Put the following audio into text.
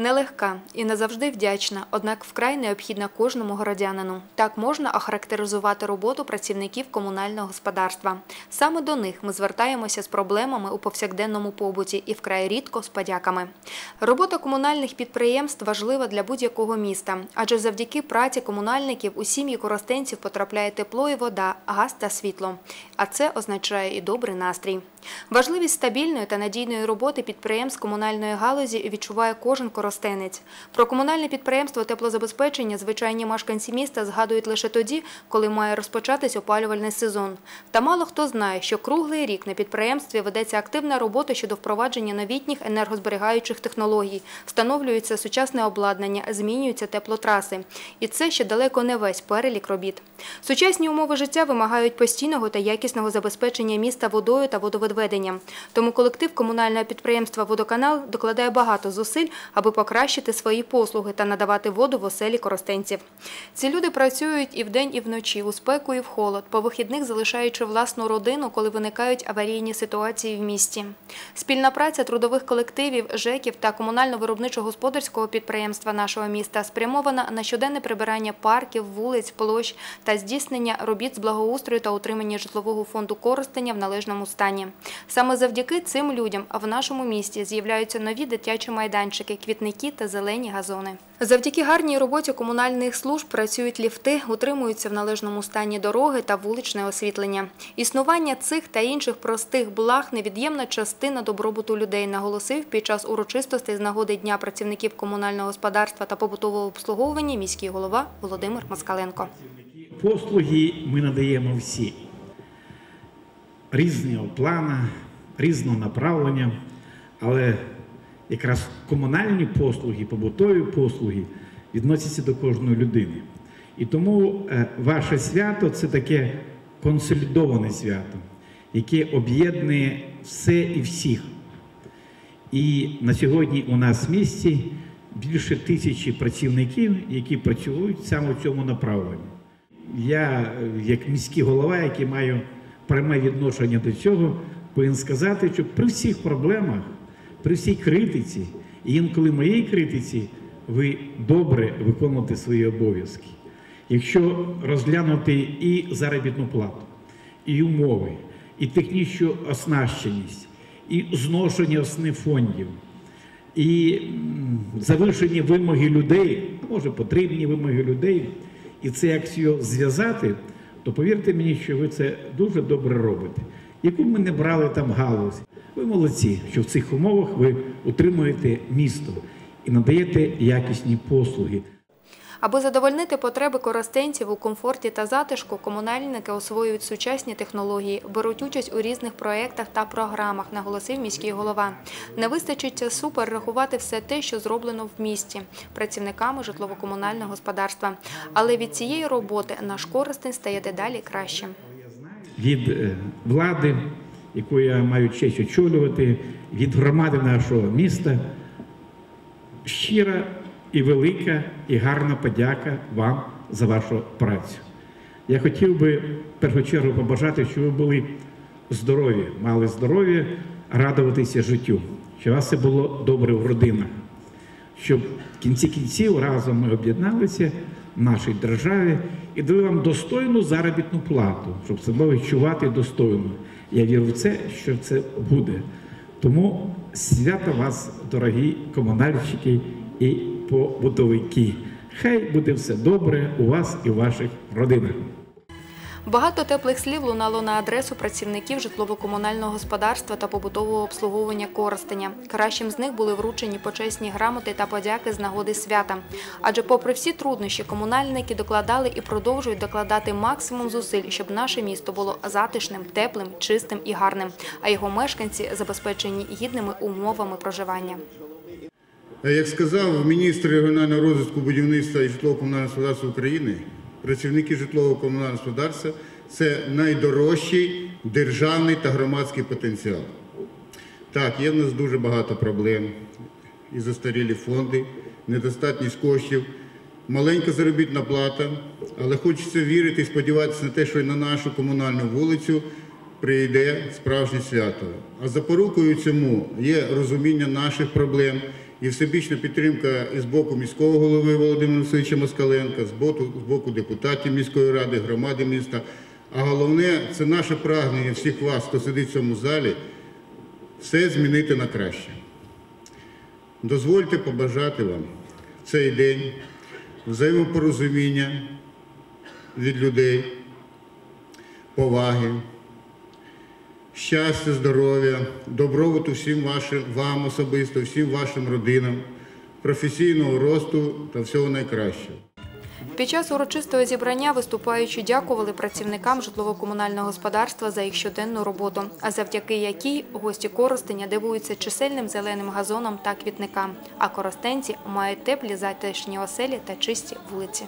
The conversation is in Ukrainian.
Нелегка і не завжди вдячна, однак вкрай необхідна кожному городянину. Так можна охарактеризувати роботу працівників комунального господарства. Саме до них ми звертаємося з проблемами у повсякденному побуті і вкрай рідко з подяками. Робота комунальних підприємств важлива для будь-якого міста, адже завдяки праці комунальників у сім'ї коростенців потрапляє тепло і вода, газ та світло. А це означає і добрий настрій. Важливість стабільної та надійної роботи підприємств комунальної галузі відчуває кожен коростенець. Про комунальне підприємство теплозабезпечення звичайні мешканці міста згадують лише тоді, коли має розпочатись опалювальний сезон. Та мало хто знає, що круглий рік на підприємстві ведеться активна робота щодо впровадження новітніх енергозберігаючих технологій, встановлюється сучасне обладнання, змінюються теплотраси. І це ще далеко не весь перелік робіт. Сучасні умови життя вимагають постійного та якісного забезпечення міста водою та водовідведенням. Тому колектив комунального підприємства «Водоканал» докладає багато зусиль, аби покращити свої послуги та надавати воду в оселі коростенців. Ці люди працюють і вдень, і вночі, у спеку і в холод, по вихідних залишаючи власну родину, коли виникають аварійні ситуації в місті. Спільна праця трудових колективів, ЖЕКів та комунально-виробничо-господарського підприємства нашого міста спрямована на щоденне прибирання парків, вулиць, площ та здійснення робіт з благоустрою та утримання житлового фонду користення в належному стані. Саме завдяки цим людям в нашому місті з'являються нові дитячі майданчики, квітники та зелені газони. Завдяки гарній роботі комунальних служб працюють ліфти, утримуються в належному стані дороги та вуличне освітлення. Існування цих та інших простих благ невід'ємна частина добробуту людей, наголосив під час урочистостей з нагоди Дня працівників комунального господарства та побутового обслуговування міський голова Володимир Москаленко. Послуги ми надаємо всі різного плана, різного направлення, але якраз комунальні послуги, побутові послуги відносяться до кожної людини. І тому е, ваше свято це таке консолідоване свято, яке об'єднує все і всіх. І на сьогодні у нас в місті більше тисячі працівників, які працюють саме в цьому направленні. Я, як міський голова, який маю пряме відношення до цього, повинен сказати, що при всіх проблемах, при всій критиці, і інколи моїй критиці, ви добре виконуєте свої обов'язки. Якщо розглянути і заробітну плату, і умови, і технічну оснащеність, і зношення основних фондів, і завишені вимоги людей, може потрібні вимоги людей, і це як зв'язати, то повірте мені, що ви це дуже добре робите. Яку ми не брали там галузь, ви молодці, що в цих умовах ви утримуєте місто і надаєте якісні послуги. Аби задовольнити потреби коростенців у комфорті та затишку, комунальники освоюють сучасні технології, беруть участь у різних проєктах та програмах, наголосив міський голова. Не вистачить часу перерахувати все те, що зроблено в місті працівниками житлово-комунального господарства. Але від цієї роботи наш коростень стає дедалі краще. Від е, влади, яку я маю честь очолювати, від громади нашого міста. Щира і велика і гарна подяка вам за вашу працю. Я хотів би в першу чергу побажати, щоб ви були здорові, мали здоров'я, радуватися життю, щоб у вас все було добре в родинах, щоб в кінці кінців разом ми об'єдналися нашій державі і дали вам достойну заробітну плату, щоб себе відчувати достойно. Я вірю в це, що це буде. Тому свято вас, дорогі комунальщики і побудовики. Хай буде все добре у вас і в ваших родинах. Багато теплих слів лунало на адресу працівників житлово-комунального господарства та побутового обслуговування Коростеня. Кращим з них були вручені почесні грамоти та подяки з нагоди свята. Адже, попри всі труднощі, комунальники докладали і продовжують докладати максимум зусиль, щоб наше місто було затишним, теплим, чистим і гарним, а його мешканці забезпечені гідними умовами проживання. Як сказав міністр регіонального розвитку будівництва і житлово-комунального господарства України, працівники житлово-комунального господарства це найдорожчий державний та громадський потенціал. Так, є в нас дуже багато проблем. І застарілі фонди, недостатність коштів, маленька заробітна плата, але хочеться вірити і сподіватися на те, що і на нашу комунальну вулицю прийде справжнє свято. А запорукою цьому є розуміння наших проблем і всебічна підтримка з боку міського голови Володимира Васильовича Москаленка, з боку, з боку депутатів міської ради, громади міста. А головне це наше прагнення всіх вас, хто сидить в цьому залі, все змінити на краще. Дозвольте побажати вам в цей день взаємопорозуміння від людей, поваги, щастя, здоров'я, добробуту всім вашим, вам особисто, всім вашим родинам, професійного росту та всього найкращого. Під час урочистого зібрання виступаючі дякували працівникам житлово-комунального господарства за їх щоденну роботу, а завдяки якій гості Коростеня дивуються чисельним зеленим газоном та квітникам, а коростенці мають теплі затишні оселі та чисті вулиці.